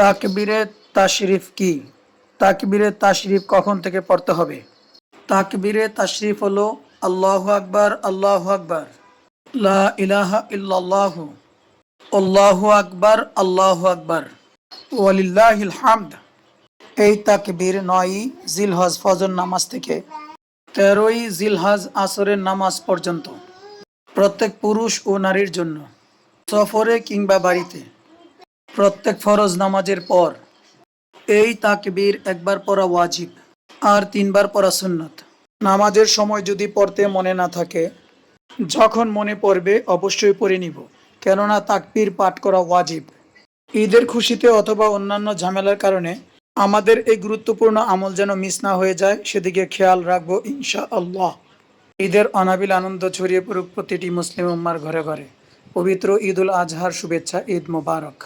তাকবীরে তাশরিফ কি? তাকবীরে তাশরিফ কখন থেকে পড়তে হবে? তাকবীরে তাশরিফ হলো আল্লাহু আকবার আল্লাহু আকবার। লা ইলাহা ইল্লাল্লাহ। আল্লাহু আকবার আল্লাহু আকবার। ওয়ালিল্লাহিল হামদ। এই তাকবীর নয়ই জিলহজ ফজর নামাজ থেকে তেরোই জিলহাজ আসরের নামাজ পর্যন্ত প্রত্যেক পুরুষ ও নারীর জন্য। সফরে কিংবা বাড়িতে। প্রত্যেক ফরজ নামাজের পর এই তাকবীর একবার পড়া ওয়াজিব আর তিনবার পড়া সুন্নত। নামাজের সময় যদি পড়তে মনে না থাকে, যখন মনে পড়বে অবশ্যই পড়ে নিব। কেননা তাকবীর পাঠ করা ওয়াজিব। ঈদের খুশিতে অথবা অন্যান্য ঝামেলার কারণে আমাদের এই গুরুত্বপূর্ণ আমল যেন মিস না হয়ে যায়, সেদিকে খেয়াল রাখব ইনশা আল্লাহ ঈদের অনাবিল আনন্দ ছড়িয়ে পড়ুক প্রতিটি মুসলিম উম্মার ঘরে ঘরে। পবিত্র ঈদুল আজহার শুভেচ্ছা, ঈদ মোবারক।